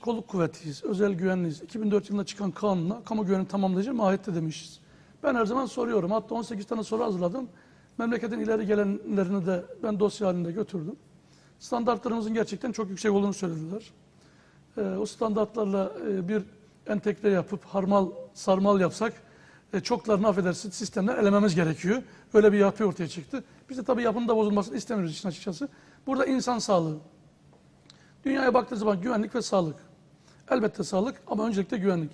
kolluk kuvvetiyiz, özel güvenliyiz. 2004 yılında çıkan kanunla kamu güvenliği tamamlayıcı mahiyette demişiz. Ben her zaman soruyorum. Hatta 18 tane soru hazırladım. Memleketin ileri gelenlerini de ben dosya halinde götürdüm. Standartlarımızın gerçekten çok yüksek olduğunu söylediler. Ee, o standartlarla e, bir entegre yapıp harmal sarmal yapsak e, çoklarını affedersin sistemden elememiz gerekiyor. Öyle bir yapı ortaya çıktı. Biz de tabii yapının da bozulmasını istemiyoruz işin açıkçası. Burada insan sağlığı. Dünyaya baktığı zaman güvenlik ve sağlık. Elbette sağlık ama öncelikle güvenlik.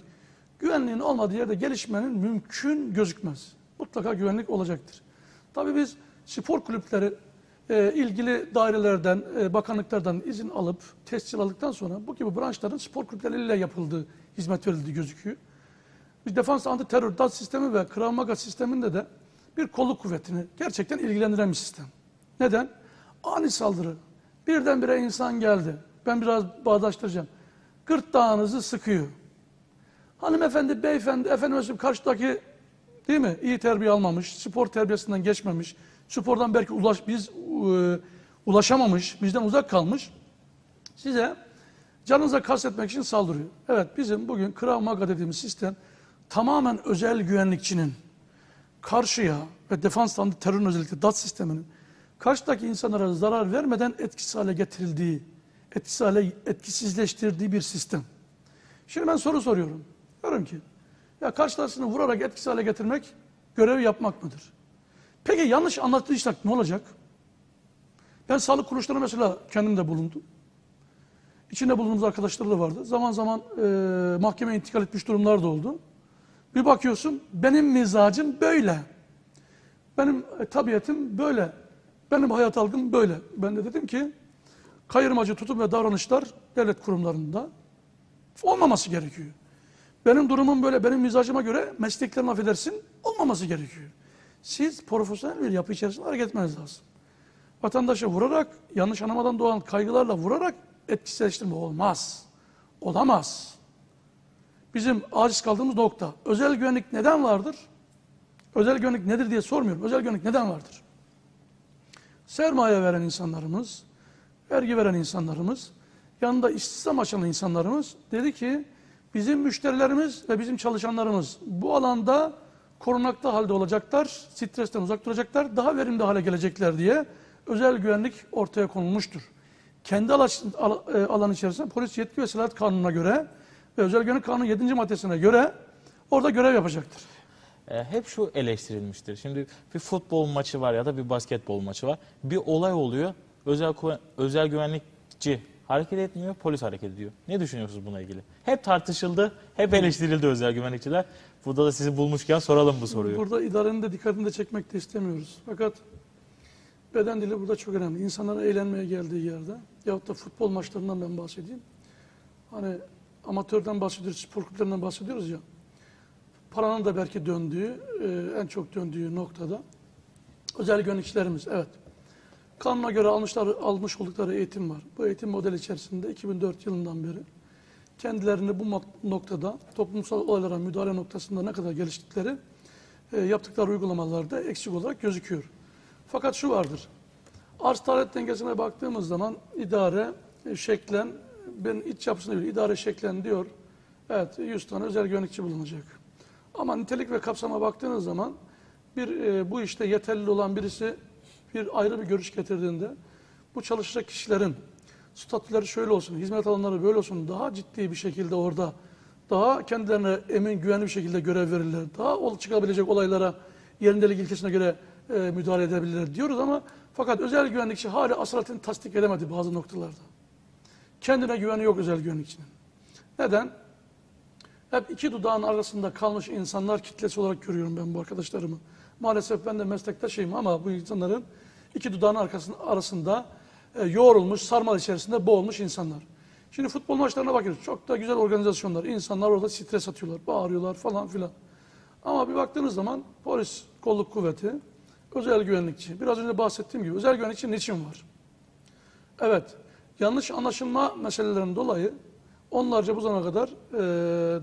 Güvenliğin olmadığı yerde gelişmenin mümkün gözükmez. Mutlaka güvenlik olacaktır. Tabii biz spor kulüpleri e, ilgili dairelerden, e, bakanlıklardan izin alıp tescil aldıktan sonra bu gibi branşların spor kulüpleriyle yapıldığı, hizmet verildiği gözüküyor. Biz defans anti terör DAT sistemi ve Krav Maga sisteminde de bir kolluk kuvvetini gerçekten ilgilendiren bir sistem. Neden? Ani saldırı. Birdenbire insan geldi. Ben biraz bağdaştıracağım. Gırtlağınızı sıkıyor. Hanımefendi, beyefendi, efendim karşıdaki değil mi? İyi terbiye almamış, spor terbiyesinden geçmemiş, spordan belki ulaş, biz e, ulaşamamış, bizden uzak kalmış. Size canınıza kastetmek için saldırıyor. Evet bizim bugün Krav Maga dediğimiz sistem tamamen özel güvenlikçinin karşıya ve defans anti terörün özellikle DAT sisteminin karşıdaki insanlara zarar vermeden etkisiz hale getirildiği, etkisiz hale etkisizleştirdiği bir sistem. Şimdi ben soru soruyorum. Diyorum ki ya karşılaşını vurarak etkisiz hale getirmek görevi yapmak mıdır? Peki yanlış anlattıysak ne olacak? Ben sağlık kuruluşlarına mesela kendim de bulundum. İçinde bulunduğumuz arkadaşlar da vardı. Zaman zaman e, mahkemeye intikal etmiş durumlar da oldu. Bir bakıyorsun benim mizacım böyle. Benim e, tabiatım böyle. Benim hayat algım böyle. Ben de dedim ki kayırmacı tutum ve davranışlar devlet kurumlarında olmaması gerekiyor. Benim durumum böyle, benim mizacıma göre mesleklerin affedersin olmaması gerekiyor. Siz profesyonel bir yapı içerisinde hareket etmeniz lazım. Vatandaşı vurarak, yanlış anlamadan doğan kaygılarla vurarak etkisizleştirme olmaz. Olamaz. Bizim aciz kaldığımız nokta. Özel güvenlik neden vardır? Özel güvenlik nedir diye sormuyorum. Özel güvenlik neden vardır? Sermaye veren insanlarımız, vergi veren insanlarımız, yanında istihdam açan insanlarımız dedi ki bizim müşterilerimiz ve bizim çalışanlarımız bu alanda korunaklı halde olacaklar, stresten uzak duracaklar, daha verimli hale gelecekler diye özel güvenlik ortaya konulmuştur. Kendi alan içerisinde polis yetki ve silah kanununa göre ve özel güvenlik kanunu 7. maddesine göre orada görev yapacaktır. E, hep şu eleştirilmiştir. Şimdi bir futbol maçı var ya da bir basketbol maçı var. Bir olay oluyor. Özel özel güvenlikçi hareket etmiyor, polis hareket ediyor. Ne düşünüyorsunuz buna ilgili? Hep tartışıldı, hep eleştirildi özel güvenlikçiler. Burada da sizi bulmuşken soralım bu soruyu. Burada idarenin de dikkatini de çekmek de istemiyoruz. Fakat beden dili burada çok önemli. İnsanların eğlenmeye geldiği yerde yahut da futbol maçlarından ben bahsedeyim. Hani amatörden bahsediyoruz, spor kulüplerinden bahsediyoruz ya. Paranın da belki döndüğü, e, en çok döndüğü noktada özel güvenlikçilerimiz, evet. Kanuna göre almışlar, almış oldukları eğitim var. Bu eğitim modeli içerisinde 2004 yılından beri kendilerini bu noktada toplumsal olaylara müdahale noktasında ne kadar geliştikleri e, yaptıkları uygulamalarda eksik olarak gözüküyor. Fakat şu vardır. Arz talep dengesine baktığımız zaman idare e, şeklen ben iç yapısına göre idare şeklen diyor. Evet 100 tane özel güvenlikçi bulunacak. Ama nitelik ve kapsama baktığınız zaman bir e, bu işte yeterli olan birisi bir ayrı bir görüş getirdiğinde bu çalışacak kişilerin statüleri şöyle olsun, hizmet alanları böyle olsun, daha ciddi bir şekilde orada, daha kendilerine emin, güvenli bir şekilde görev verirler, daha ol, çıkabilecek olaylara yerindelik ilkesine göre e, müdahale edebilirler diyoruz ama fakat özel güvenlikçi hala asaletini tasdik edemedi bazı noktalarda. Kendine güveni yok özel güvenlikçinin. Neden? Hep iki dudağın arasında kalmış insanlar kitlesi olarak görüyorum ben bu arkadaşlarımı. Maalesef ben de meslektaşıyım ama bu insanların iki dudağın arkasında, arasında e, yoğrulmuş, sarmal içerisinde boğulmuş insanlar. Şimdi futbol maçlarına bakıyoruz. Çok da güzel organizasyonlar. İnsanlar orada stres atıyorlar, bağırıyorlar falan filan. Ama bir baktığınız zaman polis, kolluk kuvveti, özel güvenlikçi. Biraz önce bahsettiğim gibi özel güvenlikçi niçin var? Evet, yanlış anlaşılma meselelerinden dolayı onlarca bu zamana kadar e,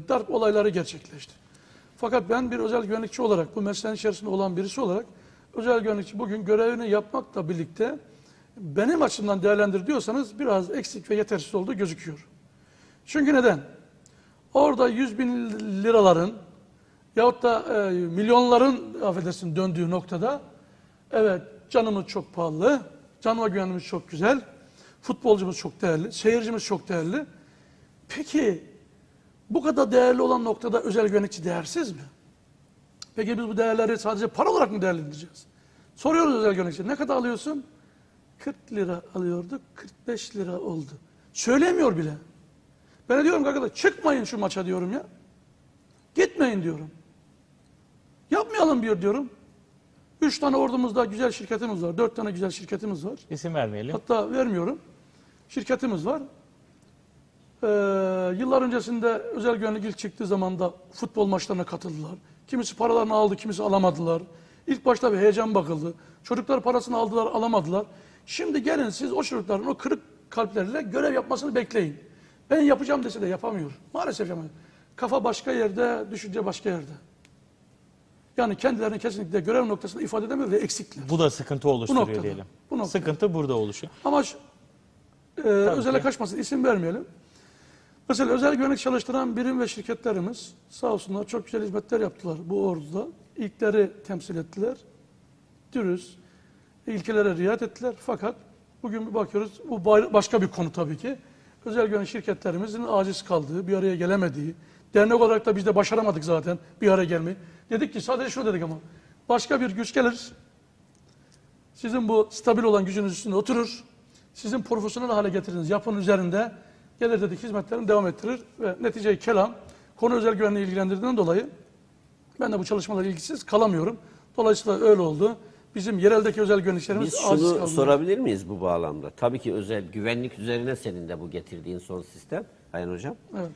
darp olayları gerçekleşti. Fakat ben bir özel güvenlikçi olarak, bu mesleğin içerisinde olan birisi olarak özel güvenlikçi bugün görevini yapmakla birlikte benim açımdan değerlendir diyorsanız biraz eksik ve yetersiz olduğu gözüküyor. Çünkü neden? Orada 100 bin liraların yahut da e, milyonların affedersin döndüğü noktada evet canımız çok pahalı, canıma güvenimiz çok güzel, futbolcumuz çok değerli, seyircimiz çok değerli. Peki bu kadar değerli olan noktada özel güvenlikçi değersiz mi? Peki biz bu değerleri sadece para olarak mı değerlendireceğiz? Soruyoruz özel güvenlikçi ne kadar alıyorsun? 40 lira alıyorduk 45 lira oldu. Söylemiyor bile. Ben diyorum ki arkadaşlar çıkmayın şu maça diyorum ya. Gitmeyin diyorum. Yapmayalım bir diyorum. Üç tane ordumuzda güzel şirketimiz var. Dört tane güzel şirketimiz var. İsim vermeyelim. Hatta vermiyorum. Şirketimiz var. Ee, yıllar öncesinde özel güvenlik ilk çıktığı zaman da futbol maçlarına katıldılar. Kimisi paralarını aldı, kimisi alamadılar. İlk başta bir heyecan bakıldı. Çocuklar parasını aldılar, alamadılar. Şimdi gelin siz o çocukların o kırık kalpleriyle görev yapmasını bekleyin. Ben yapacağım dese de yapamıyor. Maalesef yapamıyor. Kafa başka yerde, düşünce başka yerde. Yani kendilerini kesinlikle görev noktasında ifade edemiyor ve eksikler. Bu da sıkıntı oluşturuyor noktada, diyelim. bu noktada. Sıkıntı burada oluşuyor. Ama e, özele ki. kaçmasın, isim vermeyelim. Mesela özel güvenlik çalıştıran birim ve şirketlerimiz sağ olsunlar çok güzel hizmetler yaptılar bu orduda. İlkleri temsil ettiler. Dürüst, ilkelere riayet ettiler. Fakat bugün bir bakıyoruz, bu başka bir konu tabii ki. Özel güvenlik şirketlerimizin aciz kaldığı, bir araya gelemediği, dernek olarak da biz de başaramadık zaten bir araya gelmeyi. Dedik ki sadece şunu dedik ama, başka bir güç gelir, sizin bu stabil olan gücünüz üstünde oturur. Sizin profesyonel hale getirdiğiniz yapının üzerinde gelir dedik hizmetlerini devam ettirir ve neticeyi kelam konu özel güvenliği ilgilendirdiğinden dolayı ben de bu çalışmalara ilgisiz kalamıyorum. Dolayısıyla öyle oldu. Bizim yereldeki özel güvenliklerimiz Biz aciz şunu kaldı. sorabilir miyiz bu bağlamda? Tabii ki özel güvenlik üzerine senin de bu getirdiğin son sistem. Hayır hocam. Evet.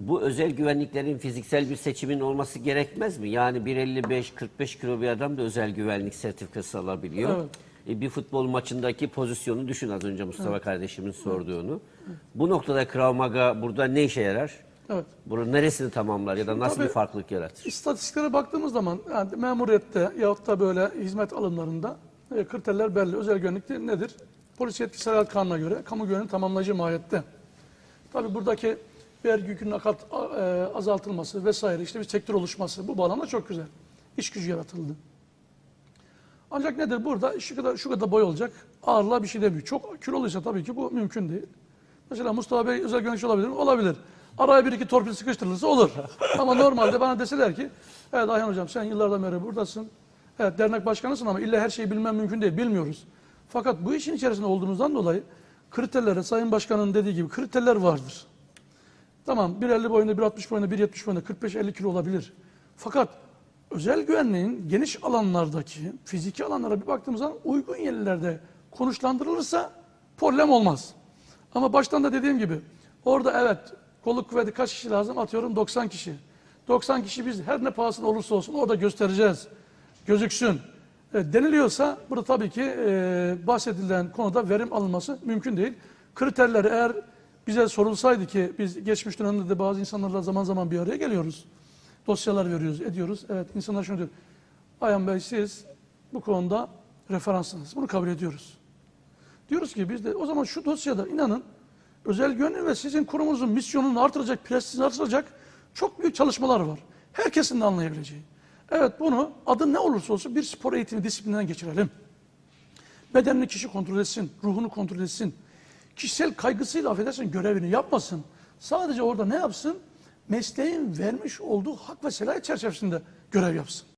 Bu özel güvenliklerin fiziksel bir seçimin olması gerekmez mi? Yani 1.55-45 kilo bir adam da özel güvenlik sertifikası alabiliyor. Evet. E, bir futbol maçındaki pozisyonu düşün az önce Mustafa kardeşimin sorduğunu. Bu noktada Krav Maga burada ne işe yarar? Evet. Bunun neresini tamamlar ya da nasıl Tabii- bir farklılık yaratır? İstatistiklere baktığımız zaman yani memuriyette yahut da böyle hizmet alımlarında e, kriterler belli. Özel güvenlikte nedir? Polis yetkisi hayat kanuna göre kamu güvenliği tamamlayıcı mahiyette. Tabi buradaki vergi yükünün akat, e, azaltılması vesaire işte bir sektör oluşması bu bağlamda çok güzel. İş gücü yaratıldı. Ancak nedir burada şu kadar şu kadar boy olacak ağırlığa bir şey demiyor. Çok kiloluysa tabii ki bu mümkün değil. Mesela Mustafa Bey özel güvenlikçi olabilir mi? Olabilir. Araya bir iki torpil sıkıştırılırsa olur. ama normalde bana deseler ki evet Ayhan hocam sen yıllardan beri buradasın. Evet dernek başkanısın ama illa her şeyi bilmem mümkün değil. Bilmiyoruz. Fakat bu işin içerisinde olduğumuzdan dolayı kriterlere Sayın Başkan'ın dediği gibi kriterler vardır. Tamam 1.50 boyunda, 1.60 boyunda, 1.70 boyunda 45-50 kilo olabilir. Fakat özel güvenliğin geniş alanlardaki fiziki alanlara bir baktığımız zaman uygun yerlerde konuşlandırılırsa problem olmaz. Ama baştan da dediğim gibi orada evet kolluk kuvveti kaç kişi lazım atıyorum 90 kişi. 90 kişi biz her ne pahasına olursa olsun orada göstereceğiz. Gözüksün. E, deniliyorsa burada tabii ki e, bahsedilen konuda verim alınması mümkün değil. Kriterler eğer bize sorulsaydı ki biz geçmiş dönemde de bazı insanlarla zaman zaman bir araya geliyoruz. Dosyalar veriyoruz, ediyoruz. Evet insanlar şunu diyor. Ayhan Bey siz bu konuda referanssınız. Bunu kabul ediyoruz. Diyoruz ki biz de o zaman şu dosyada inanın özel güvenlik ve sizin kurumunuzun misyonunu artıracak, prestijini artıracak çok büyük çalışmalar var. Herkesin de anlayabileceği. Evet bunu adı ne olursa olsun bir spor eğitimi disiplinden geçirelim. Bedenini kişi kontrol etsin, ruhunu kontrol etsin. Kişisel kaygısıyla affedersin görevini yapmasın. Sadece orada ne yapsın? Mesleğin vermiş olduğu hak ve selayet çerçevesinde görev yapsın.